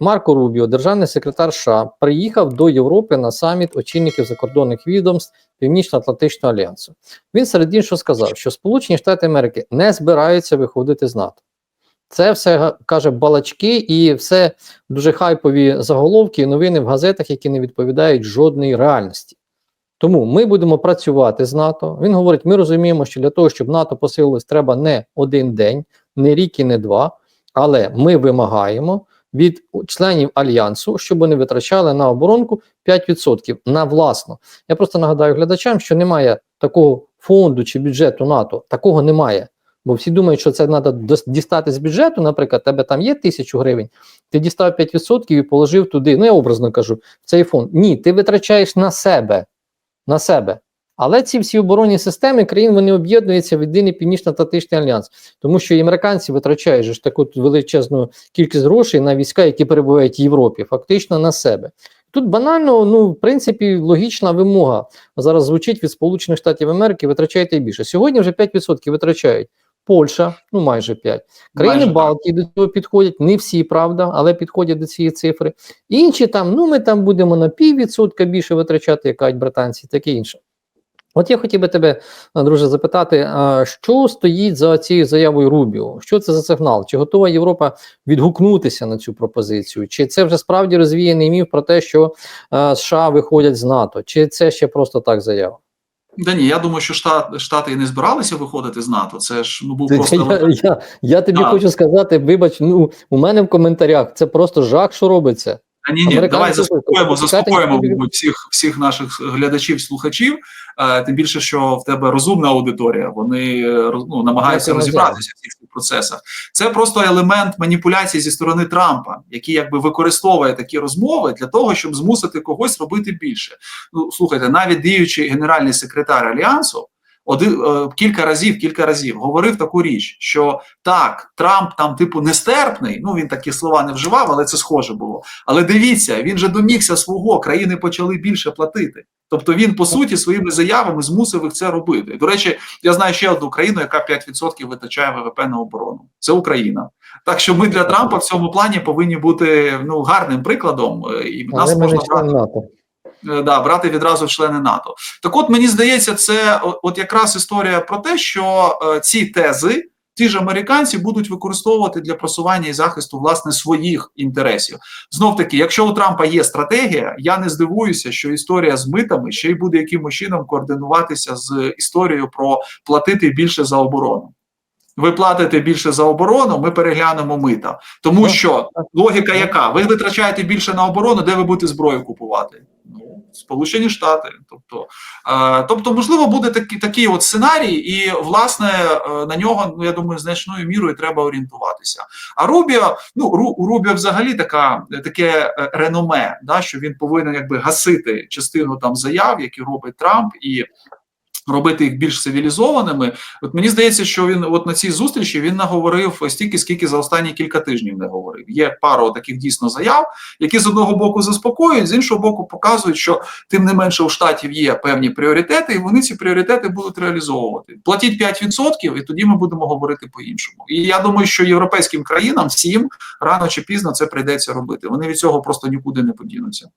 Марко Рубіо, державний секретар США, приїхав до Європи на саміт очільників закордонних відомств Північно-Атлантичного альянсу. Він серед іншого сказав, що Сполучені Штати Америки не збираються виходити з НАТО. Це все каже балачки і все дуже хайпові заголовки і новини в газетах, які не відповідають жодної реальності. Тому ми будемо працювати з НАТО. Він говорить: ми розуміємо, що для того, щоб НАТО посилилось, треба не один день, не рік і не два. Але ми вимагаємо від членів альянсу, щоб вони витрачали на оборонку 5% на власну. Я просто нагадаю глядачам, що немає такого фонду чи бюджету НАТО. Такого немає. Бо всі думають, що це треба дістати з бюджету. Наприклад, тебе там є тисячу гривень, ти дістав 5% і положив туди. Ну я образно кажу, в цей фонд. Ні, ти витрачаєш на себе. На себе. Але ці всі оборонні системи країн вони об'єднуються в єдиний Північно-Атлантичний альянс, тому що американці витрачають ж таку величезну кількість грошей на війська, які перебувають в Європі, фактично на себе. Тут банально, ну в принципі, логічна вимога зараз звучить від Сполучених Штатів Америки: витрачайте більше. Сьогодні вже 5% витрачають. Польща, ну майже 5. Країни Майже так. Балтії до цього підходять, не всі, правда, але підходять до цієї цифри. Інші там, ну ми там будемо на піввідсотка більше витрачати, як кажуть британці, таке інше. От я хотів би тебе, друже, запитати, що стоїть за цією заявою Рубіо? Що це за сигнал? Чи готова Європа відгукнутися на цю пропозицію? Чи це вже справді розвіяний міф про те, що США виходять з НАТО? Чи це ще просто так заява? Да ні, я думаю, що штат, Штати і не збиралися виходити з НАТО. Це ж ну був просто Я, я, я тобі Так. хочу сказати, вибач, ну у мене в коментарях це просто жах, що робиться. Та ні, ні, давай заспокоїмо, заспокоїмо всіх всіх наших глядачів, слухачів. Е, тим більше, що в тебе розумна аудиторія, вони е, ну, намагаються розібратися в цих процесах. Це просто елемент маніпуляції зі сторони Трампа, який якби використовує такі розмови для того, щоб змусити когось робити більше. Ну слухайте, навіть діючий генеральний секретар альянсу. Один е, кілька разів, кілька разів говорив таку річ, що так, Трамп там, типу, нестерпний. Ну він такі слова не вживав, але це схоже було. Але дивіться, він же домігся свого, країни почали більше платити. Тобто він по суті своїми заявами змусив їх це робити. До речі, я знаю ще одну країну, яка 5% витрачає ВВП на оборону. Це Україна. Так що ми для Трампа в цьому плані повинні бути ну гарним прикладом, е, і нас Але можна брати, да, брати відразу в члени НАТО. Так, от мені здається, це от якраз історія про те, що е, ці тези. Ті ж американці будуть використовувати для просування і захисту власне своїх інтересів. Знов таки, якщо у Трампа є стратегія, я не здивуюся, що історія з митами ще й буде якимось чином координуватися з історією про платити більше за оборону. Ви платите більше за оборону, ми переглянемо мита. Тому що логіка яка? Ви витрачаєте більше на оборону, де ви будете зброю купувати? Ну, Сполучені Штати. Тобто, е, тобто, можливо, буде такий, такий от сценарій, і власне е, на нього, ну я думаю, значною мірою треба орієнтуватися. А Рубіо, ну Ру, у Рубіо взагалі така таке е, реноме, да, що він повинен якби гасити частину там заяв, які робить Трамп, і робити їх більш цивілізованими. От мені здається, що він от на цій зустрічі він наговорив стільки, скільки за останні кілька тижнів не говорив. Є пара таких дійсно заяв, які з одного боку заспокоюють, з іншого боку, показують, що тим не менше у штатів є певні пріоритети, і вони ці пріоритети будуть реалізовувати. Платіть 5%, і тоді ми будемо говорити по-іншому. І я думаю, що європейським країнам всім рано чи пізно це прийдеться робити. Вони від цього просто нікуди не подінуться.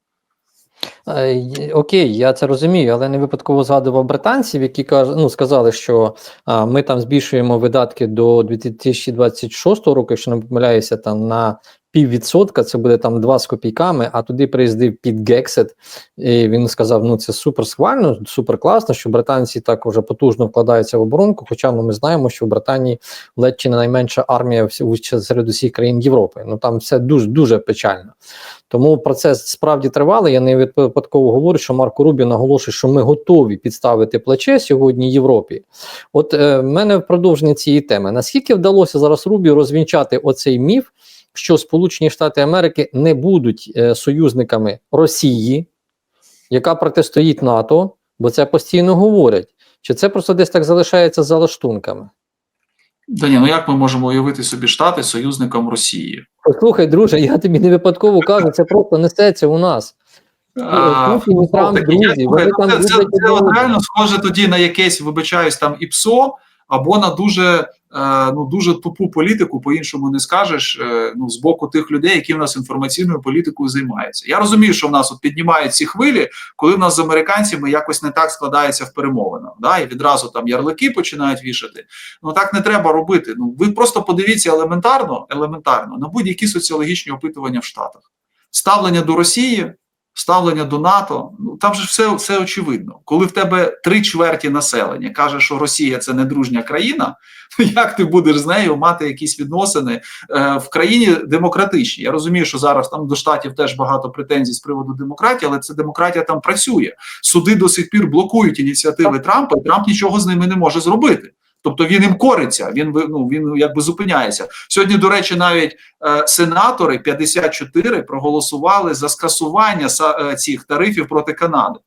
Е, Окей, я це розумію, але не випадково згадував британців, які ну, сказали, що ми там збільшуємо видатки до 2026 року, якщо не помиляюся, там на піввідсотка, це буде там 2 з копійками, а туди приїздив під Гексет, і він сказав: ну це супер схвально, супер класно, що британці так уже потужно вкладаються в оборонку. Хоча ну, ми знаємо, що в Британії ледь чи не найменша армія серед усіх країн Європи. Ну там все дуже дуже печально. Тому процес справді тривалий. Я не випадково говорю, що Марко Рубі наголошує, що ми готові підставити плече сьогодні Європі. От е, мене в продовження цієї теми. Наскільки вдалося зараз Рубі розвінчати оцей міф, що Сполучені Штати Америки не будуть е, союзниками Росії, яка протистоїть НАТО, бо це постійно говорять. Чи це просто десь так залишається за лаштунками? Да ні, ну як ми можемо уявити собі штати союзником Росії? Послухай, друже, я тобі не випадково кажу, це просто несеться у нас. А, я- вони там це, це, реально схоже тоді на якесь, вибачаюсь, там ІПСО, або на дуже е, ну дуже тупу політику, по-іншому не скажеш. е, Ну з боку тих людей, які в нас інформаційною політикою займаються. Я розумію, що в нас от піднімають ці хвилі, коли в нас з американцями якось не так складається в перемовинах. Да, і відразу там ярлики починають вішати. Ну так не треба робити. Ну ви просто подивіться елементарно, елементарно на будь-які соціологічні опитування в Штатах. Ставлення до Росії, ставлення до НАТО. Ну там же все, все очевидно. Коли в тебе три чверті населення каже, що Росія це не дружня країна, то як ти будеш з нею мати якісь відносини е, в країні демократичній? Я розумію, що зараз там до штатів теж багато претензій з приводу демократії, але це демократія там працює. Суди до сих пір блокують ініціативи Трампа, і Трамп нічого з ними не може зробити. Тобто він їм кориться, він ну, він якби зупиняється. Сьогодні, до речі, навіть е, сенатори 54 проголосували за скасування е, цих тарифів проти Канади.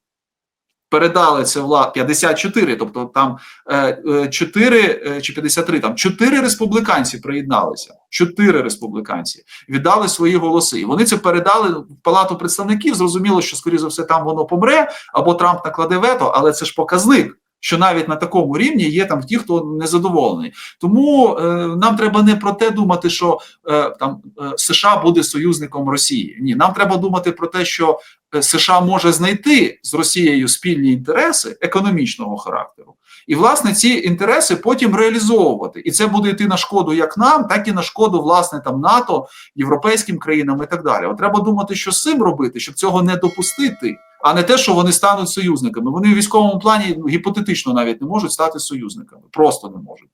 Передали це вла 54, тобто там е, е, 4 е, чи 53, там 4 республіканці приєдналися. 4 республіканці віддали свої голоси. І вони це передали в Палату представників. Зрозуміло, що скоріше за все там воно помре, або Трамп накладе вето, але це ж показник. Що навіть на такому рівні є там ті, хто незадоволений. Тому е, нам треба не про те думати, що е, там е, США буде союзником Росії. Ні, нам треба думати про те, що е, США може знайти з Росією спільні інтереси економічного характеру, і власне ці інтереси потім реалізовувати. І це буде йти на шкоду як нам, так і на шкоду власне там НАТО, європейським країнам і так далі. От треба думати, що з цим робити, щоб цього не допустити. А не те, що вони стануть союзниками. Вони в військовому плані ну, гіпотетично навіть не можуть стати союзниками, просто не можуть.